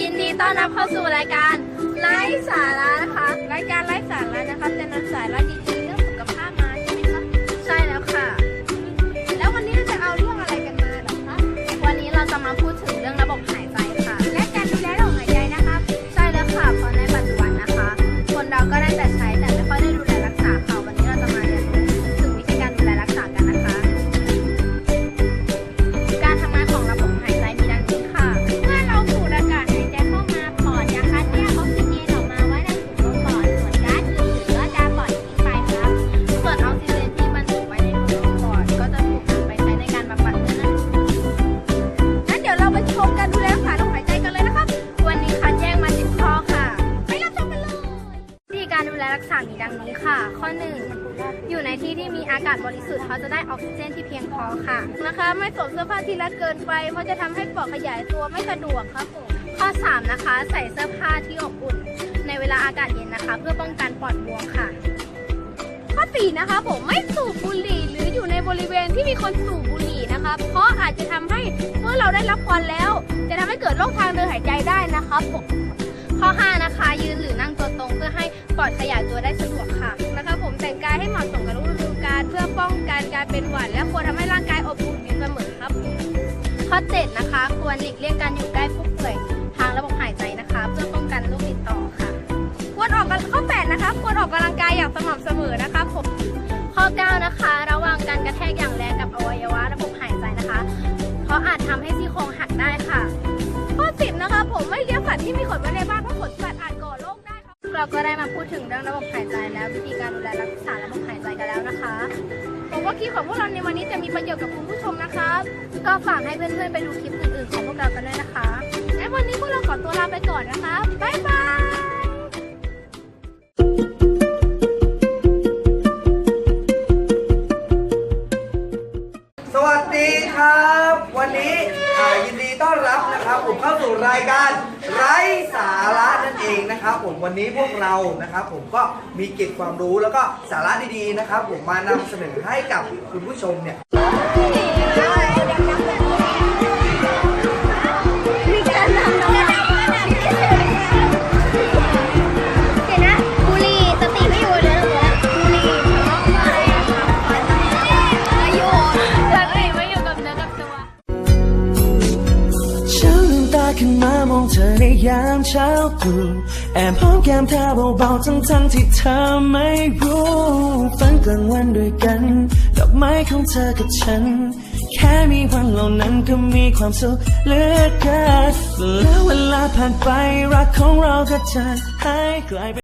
ยินดีต้อนรับเข้าสู่รายการไลฟ์สาระนะคะ รายการไลฟ์สาระนะคะจะนำสาระดี แลรักษามีดังนี้ค่ะ ข้อหนึ่งอยู่ในที่ที่มีอากาศบริสุทธิ์เขาจะได้ออกซิเจนที่เพียงพอค่ะนะคะ ไม่สวมเสื้อผ้าที่รัดเกินไป เพราะจะทำให้ปอดขยายตัวไม่สะดวกครับผมข้อ 3 นะคะ ใส่เสื้อผ้าที่อบอุ่น ในเวลาอากาศเย็นนะคะ เพื่อป้องกันปอดบวมค่ะ ข้อ 4 นะคะผมไม่สูบบุหรี่หรืออยู่ในบริเวณที่มีคนสูบบุหรี่นะคะ เพราะอาจจะทำให้เมื่อเราได้รับควันแล้ว จะทำให้เกิดโรคทางเดินหายใจได้นะคะผม ข้อ 5 นะคะ ยืนหรือนั่งตัวตรงเพื่อให้ปอดขยายตัวได้สะดวกค่ะนะคะผมแต่งกายให้เหมาะสมกับฤดูกาลเพื่อป้องกันการเป็นหวัดและควรทำให้ร่างกายอบอุ่นอยู่เสมอครับ ข้อ 7 นะคะ ควรหลีกเลี่ยงการอยู่ใกล้ผู้ป่วยทางระบบหายใจนะคะ เพื่อป้องกันโรคติดต่อค่ะ ควรออกกำลังข้อ 8 นะคะ ควรออกกำลังกายอย่างสม่ำเสมอนะคะผมข้อ 9 นะคะ ระวังการกระแทกอย่างแรงกับอวัยวะระบบหายใจนะคะ เพราะอาจทำให้ซี่โครงหักได้ค่ะ ข้อ 10 นะคะ ผมไม่เลี้ยงสัตว์ที่มีขนไว้ในบ้าน เพราะขนสัตว์อาจก่อโรคได้ครับเราก็ได้มาพูดถึงเรื่องระบบหายใจแล้ว วิธีการดูแลรักษาระบบหายใจกันแล้วนะคะผมว่าคลิปของพวกเราในวันนี้จะมีประโยชน์กับคุณผู้ชมนะคะก็ฝากให้เพื่อนๆไปดูคลิปอื่นๆของพวกเรากันด้วยนะคะและวันนี้พวกเราขอตัวลาไปก่อนนะคะ ผมเข้าสู่รายการไร้สาระนั่นเองนะครับ ผมวันนี้พวกเรานะครับ ผมก็มีเก็บความรู้แล้วก็สาระดีๆนะครับ ผมมานำเสนอให้กับคุณผู้ชมเนี่ย ขึ้นมามองเธอในยามเช้าตรู่แอบหอมแก้มเธอเบาๆทั้งทั้งๆที่เธอไม่รู้ฝันกลางวันด้วยกัน ดอกไม้ของเธอกับฉัน แค่มีวันเหล่านั้นก็มีความสุขเหลือเกินแล้วเวลาผ่านไปรักของเราก็จะหายกลายไป